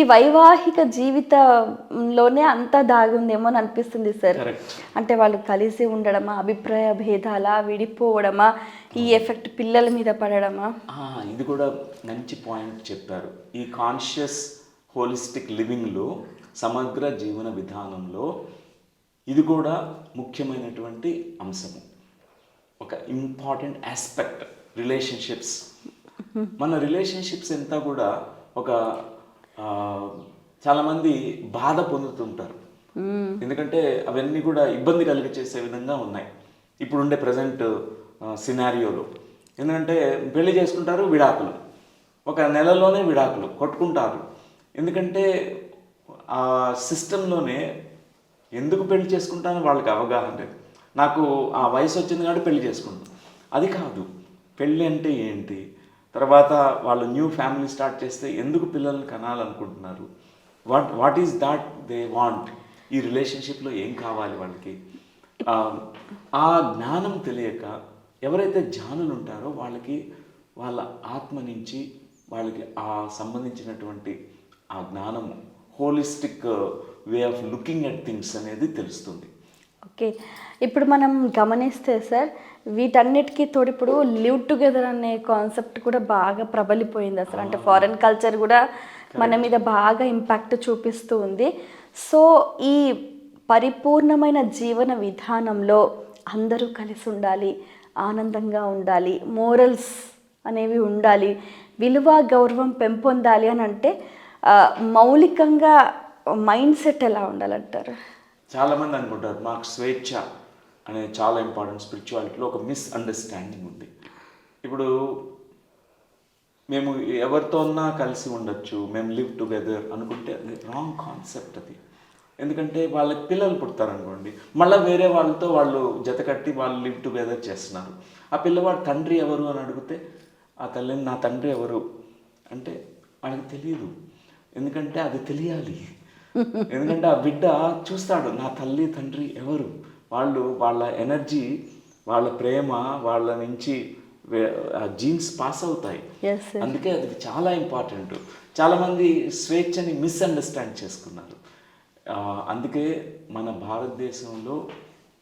ఈ వైవాహిక జీవితంలోనే అంతా దాగుందేమో అని అనిపిస్తుంది సార్. అంటే వాళ్ళు కలిసి ఉండడమా అభిప్రాయ భేదాలా విడిపోవడమా ఈ ఎఫెక్ట్ పిల్లల మీద పడడమా? ఇది కూడా మంచి పాయింట్ చెప్పారు. ఈ కాన్షియస్ హోలిస్టిక్ లివింగ్లో సమగ్ర జీవన విధానంలో ఇది కూడా ముఖ్యమైనటువంటి అంశము. ఒక ఇంపార్టెంట్ ఆస్పెక్ట్ రిలేషన్షిప్స్. మన రిలేషన్షిప్స్ అంతా కూడా ఒక చాలామంది బాధ పొందుతుంటారు. ఎందుకంటే అవన్నీ కూడా ఇబ్బంది కలిగి చేసే విధంగా ఉన్నాయి. ఇప్పుడుండే ప్రజెంట్ సినారియోలో. ఎందుకంటే పెళ్ళి చేసుకుంటారు విడాకులు. ఒక నెలలోనే విడాకులు కొట్టుకుంటారు. ఎందుకంటే ఆ సిస్టంలోనే ఎందుకు పెళ్ళి చేసుకుంటానో వాళ్ళకి అవగాహన లేదు. నాకు ఆ వయసు వచ్చింది కాబట్టి పెళ్ళి చేసుకుంటాను అది కాదు. పెళ్ళి అంటే ఏంటి? తర్వాత వాళ్ళు న్యూ ఫ్యామిలీ స్టార్ట్ చేస్తే ఎందుకు పిల్లల్ని కనాలనుకుంటున్నారు? What what is that they want? ఈ రిలేషన్షిప్లో ఏం కావాలి వాళ్ళకి? ఆ, జ్ఞానం తెలియక ఎవరైతే జ్ఞానులు ఉంటారో వాళ్ళకి వాళ్ళ ఆత్మ నుంచి వాళ్ళకి ఆ సంబంధించినటువంటి ఆ జ్ఞానము holistic way of looking at things అనేది తెలుస్తుంది. ఓకే. ఇప్పుడు మనం గమనిస్తే సార్ వీటన్నిటికీ తోడు ఇప్పుడు లివ్ టుగెదర్ అనే కాన్సెప్ట్ కూడా బాగా ప్రబలిపోయింది అసలు. అంటే ఫారెన్ కల్చర్ కూడా మన మీద బాగా ఇంపాక్ట్ చూపిస్తూ ఉంది. సో ఈ పరిపూర్ణమైన జీవన విధానంలో అందరూ కలిసి ఉండాలి ఆనందంగా ఉండాలి మోరల్స్ అనేవి ఉండాలి విలువ గౌరవం పెంపొందాలి అని అంటే మౌలికంగా మైండ్ సెట్ ఎలా ఉండాలంటారు? చాలామంది అనుకుంటారు మాకు స్వేచ్ఛ. అనేది చాలా ఇంపార్టెంట్ స్పిరిచువాలిటీలో ఒక మిస్అండర్స్టాండింగ్ ఉంది. ఇప్పుడు మేము ఎవరితోన్నా కలిసి ఉండొచ్చు మేము లివ్ టుగెదర్ అనుకుంటే అది రాంగ్ కాన్సెప్ట్ అది. ఎందుకంటే వాళ్ళకి పిల్లలు పుడతారనుకోండి మళ్ళీ వేరే వాళ్ళతో వాళ్ళు జత కట్టి వాళ్ళు లివ్ టుగెదర్ చేస్తున్నారు. ఆ పిల్లవాడు తండ్రి ఎవరు అని అడిగితే ఆ తల్లిని నా తండ్రి ఎవరు? అంటే వాళ్ళకి తెలియదు ఎందుకంటే అది తెలియాలి. ఎందుకంటే ఆ బిడ్డ చూస్తాడు నా తల్లి తండ్రి ఎవరు? వాళ్ళు వాళ్ళ ఎనర్జీ వాళ్ళ ప్రేమ వాళ్ళ నుంచి జీన్స్ పాస్ అవుతాయి. అందుకే అది చాలా ఇంపార్టెంట్. చాలామంది స్వేచ్ఛని మిస్అండర్స్టాండ్ చేసుకున్నారు. అందుకే మన భారతదేశంలో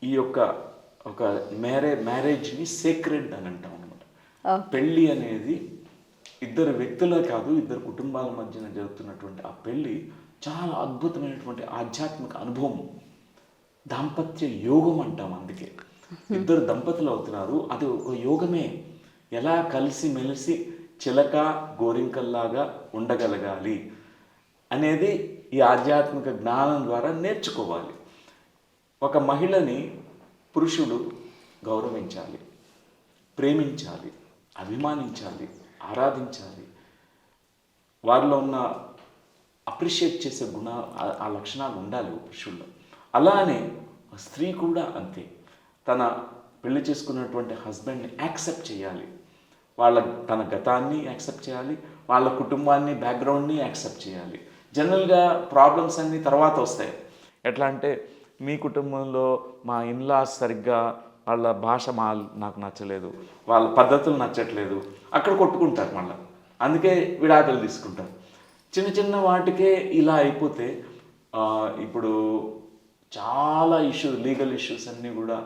ఈ యొక్క ఒక మ్యారే మ్యారేజ్ని సేక్రెడ్ అని అంటాం అనమాట పెళ్ళి అనేది ఇద్దరు వ్యక్తులే కాదు ఇద్దరు కుటుంబాల మధ్యన జరుగుతున్నటువంటి ఆ పెళ్ళి చాలా అద్భుతమైనటువంటి ఆధ్యాత్మిక అనుభవం. దాంపత్య యోగం అంటాం అందుకే. ఇద్దరు దంపతులు అవుతున్నారు. అది ఒక యోగమే. ఎలా కలిసి మెలిసి చిలక గోరింకల్లాగా ఉండగలగాలి అనేది ఈ ఆధ్యాత్మిక జ్ఞానం ద్వారా నేర్చుకోవాలి. ఒక మహిళని పురుషుడు గౌరవించాలి ప్రేమించాలి అభిమానించాలి ఆరాధించాలి. వారిలో ఉన్న అప్రిషియేట్ చేసే గుణ ఆ- లక్షణాలు ఉండాలి పురుషుల్లో. అలానే స్త్రీ కూడా అంతే. తన పెళ్ళి చేసుకున్నటువంటి హస్బెండ్ని యాక్సెప్ట్ చేయాలి. వాళ్ళ తన గతాన్ని యాక్సెప్ట్ చేయాలి. వాళ్ళ కుటుంబాన్ని బ్యాక్గ్రౌండ్ని యాక్సెప్ట్ చేయాలి. జనరల్గా ప్రాబ్లమ్స్ అన్నీ తర్వాత వస్తాయి. ఎట్లా అంటే మీ కుటుంబంలో మా ఇన్లాస్ సరిగ్గా వాళ్ళ భాష మా నాకు నచ్చలేదు. వాళ్ళ పద్ధతులు నచ్చట్లేదు. అక్కడ కొట్టుకుంటారు మళ్ళీ. అందుకే విడాకులు తీసుకుంటారు. చిన్న చిన్న వాటికే ఇలా అయిపోతే ఇప్పుడు చాలా ఇష్యూస్ లీగల్ ఇష్యూస్ అన్నీ కూడా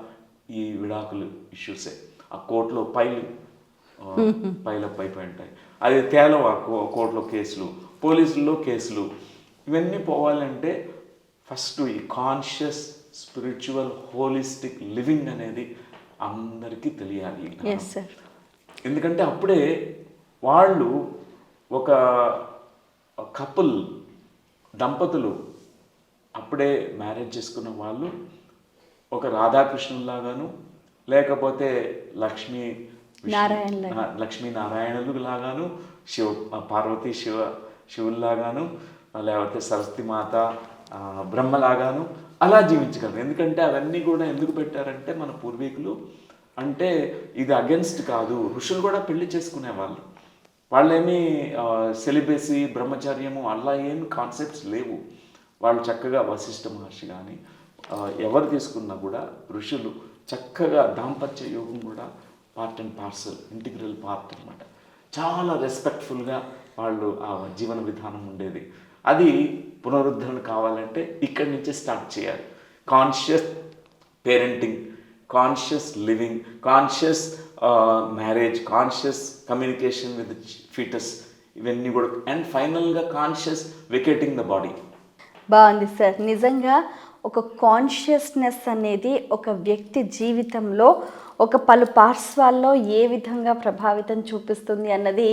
ఈ విడాకులు ఇష్యూసే ఆ కోర్టులో పైలు పైలప్ అయిపోయి ఉంటాయి అది తేలవ కోర్టులో కేసులు పోలీసుల్లో కేసులు. ఇవన్నీ పోవాలంటే ఫస్ట్ ఈ కాన్షియస్ స్పిరిచువల్ హోలిస్టిక్ లివింగ్ అనేది అందరికీ తెలియాలి. ఎందుకంటే అప్పుడే వాళ్ళు ఒక కపుల్ దంపతులు అప్పుడే మ్యారేజ్ చేసుకున్న వాళ్ళు ఒక రాధాకృష్ణులాగాను లేకపోతే లక్ష్మీ లక్ష్మీ నారాయణులు లాగాను శివ పార్వతీ శివ శివుల్లాగాను లేకపోతే సరస్వతి మాత బ్రహ్మలాగాను అలా జీవించగలరు. ఎందుకంటే అవన్నీ కూడా ఎందుకు పెట్టారంటే మన పూర్వీకులు అంటే ఇది అగెన్స్ట్ కాదు. ఋషులు కూడా పెళ్ళి చేసుకునేవాళ్ళు. వాళ్ళేమి సెలిబేసి బ్రహ్మచర్యము అలా ఏం కాన్సెప్ట్స్ లేవు. వాళ్ళు చక్కగా వశిష్ఠ మహర్షి కానీ ఎవరు తీసుకున్నా కూడా ఋషులు చక్కగా దాంపత్య యోగం కూడా part and parcel integral part అనమాట చాలా రెస్పెక్ట్ఫుల్గా వాళ్ళు ఆ జీవన విధానం ఉండేది. అది పునరుద్ధరణ కావాలంటే ఇక్కడి నుంచే స్టార్ట్ చేయాలి. Conscious parenting conscious living conscious marriage conscious communication with foetus ఇవన్నీ కూడా అండ్ ఫైనల్గా కాన్షియస్ వెకేటింగ్ ద బాడీ బాగుంది సార్. నిజంగా ఒక కాన్షియస్నెస్ అనేది ఒక వ్యక్తి జీవితంలో ఒక పలు పార్శ్వాల్లో ఏ విధంగా ప్రభావితం చూపిస్తుంది అన్నది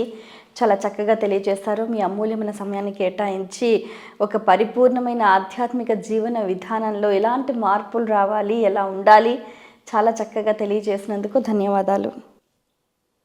చాలా చక్కగా తెలియజేశారు. మీ అమూల్యమైన సమయాన్ని కేటాయించి ఒక పరిపూర్ణమైన ఆధ్యాత్మిక జీవన విధానంలో ఎలాంటి మార్పులు రావాలి ఎలా ఉండాలి చాలా చక్కగా తెలియజేసినందుకు ధన్యవాదాలు.